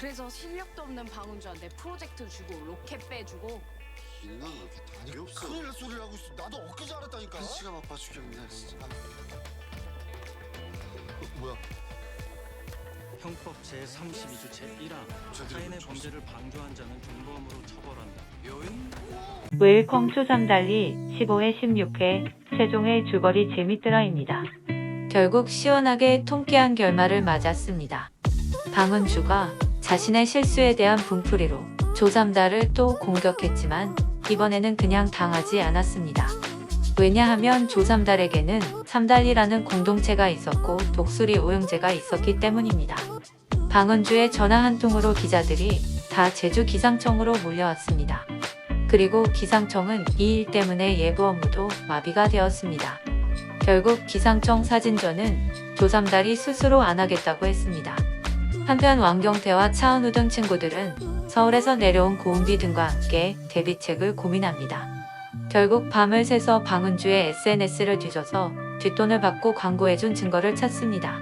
그래서 실력도 없는 방은주한테 프로젝트 주고 로켓 빼주고 인간 왜 이렇게 답이 없어? 큰일 날 소리를 하고 있어. 나도 엊그제 알았다니까. 한시가 바빠 죽겠네 진짜. 어, 뭐야? 형법 제32조 제1항 타인의 범죄를 방조한 자는 중범으로 처벌한다. 웰컴 추삼달리 15회 16회 최종의 줄거리 재밌더라입니다. 결국 시원하게 통쾌한 결말을 맞았습니다. 방은주가 자신의 실수에 대한 분풀이로 조삼달을 또 공격했지만 이번에는 그냥 당하지 않았습니다. 왜냐하면 조삼달에게는 삼달리라는 공동체가 있었고 독수리 오영재가 있었기 때문입니다. 방은주의 전화 한 통으로 기자들이 다 제주 기상청으로 몰려왔습니다. 그리고 기상청은 이 일 때문에 예부 업무도 마비가 되었습니다. 결국 기상청 사진전은 조삼달이 스스로 안 하겠다고 했습니다. 한편 왕경태와 차은우 등 친구들은 서울에서 내려온 고은비 등과 함께 데뷔책을 고민합니다. 결국 밤을 새서 방은주의 SNS를 뒤져서 뒷돈을 받고 광고해준 증거를 찾습니다.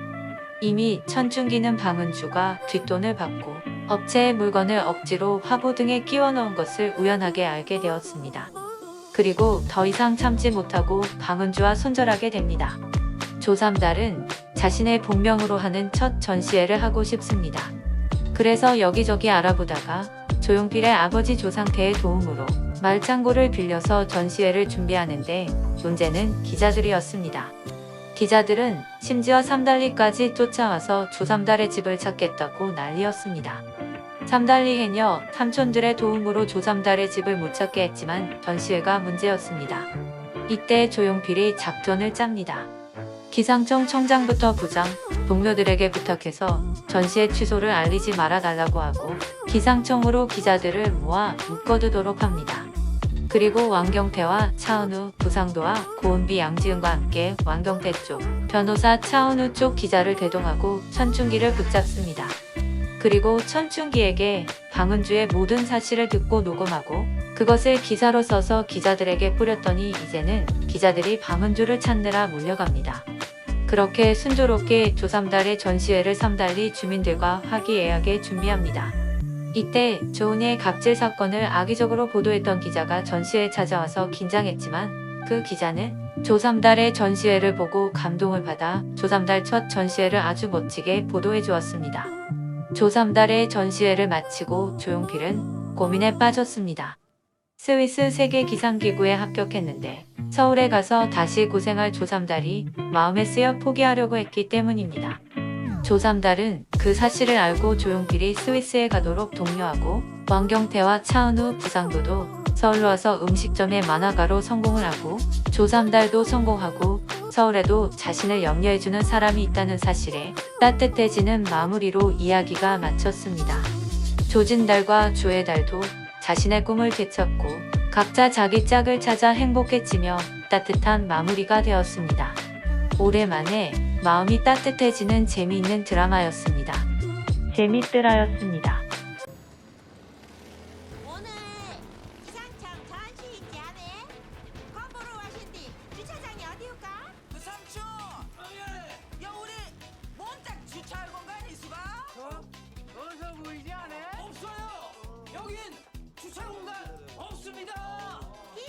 이미 천중기는 방은주가 뒷돈을 받고 업체의 물건을 억지로 화보 등에 끼워 넣은 것을 우연하게 알게 되었습니다. 그리고 더 이상 참지 못하고 방은주와 손절하게 됩니다. 조삼달은 자신의 본명으로 하는 첫 전시회를 하고 싶습니다. 그래서 여기저기 알아보다가 조용필의 아버지 조상태의 도움으로 말창고를 빌려서 전시회를 준비하는데 문제는 기자들이었습니다. 기자들은 심지어 삼달리까지 쫓아와서 조삼달의 집을 찾겠다고 난리였습니다. 삼달리 해녀 삼촌들의 도움으로 조삼달의 집을 못 찾게 했지만 전시회가 문제였습니다. 이때 조용필이 작전을 짭니다. 기상청 청장부터 부장, 동료들에게 부탁해서 전시회 취소를 알리지 말아달라고 하고 기상청으로 기자들을 모아 묶어두도록 합니다. 그리고 왕경태와 차은우, 부상도와 고은비 양지은과 함께 왕경태 쪽, 변호사 차은우 쪽 기자를 대동하고 천춘기를 붙잡습니다. 그리고 천춘기에게 방은주의 모든 사실을 듣고 녹음하고 그것을 기사로 써서 기자들에게 뿌렸더니 이제는 기자들이 방은주를 찾느라 몰려갑니다. 그렇게 순조롭게 조삼달의 전시회를 삼달리 주민들과 화기애애하게 준비합니다. 이때 조은희의 갑질 사건을 악의적으로 보도했던 기자가 전시회에 찾아와서 긴장했지만 그 기자는 조삼달의 전시회를 보고 감동을 받아 조삼달 첫 전시회를 아주 멋지게 보도해 주었습니다. 조삼달의 전시회를 마치고 조용필은 고민에 빠졌습니다. 스위스 세계 기상기구에 합격했는데 서울에 가서 다시 고생할 조삼달이 마음에 쓰여 포기하려고 했기 때문입니다. 조삼달은 그 사실을 알고 조용필이 스위스에 가도록 독려하고 왕경태와 차은우 부상도도 서울로 와서 음식점의 만화가로 성공을 하고 조삼달도 성공하고 서울에도 자신을 염려해주는 사람이 있다는 사실에 따뜻해지는 마무리로 이야기가 마쳤습니다. 조진달과 조혜달도 자신의 꿈을 되찾고 각자 자기 짝을 찾아 행복해지며 따뜻한 마무리가 되었습니다. 오랜만에 마음이 따뜻해지는 재미있는 드라마였습니다. 재밌더라였습니다. 오늘 기상청 전시 있지 않아? 광보로 와신디 주차장이 어디일까? 그 삼촌! 야 우리 몬딱 주차할 공간이 있어가? 어? 어서 보이지 않아? 없어요! 여긴 주차 공간 없습니다. 히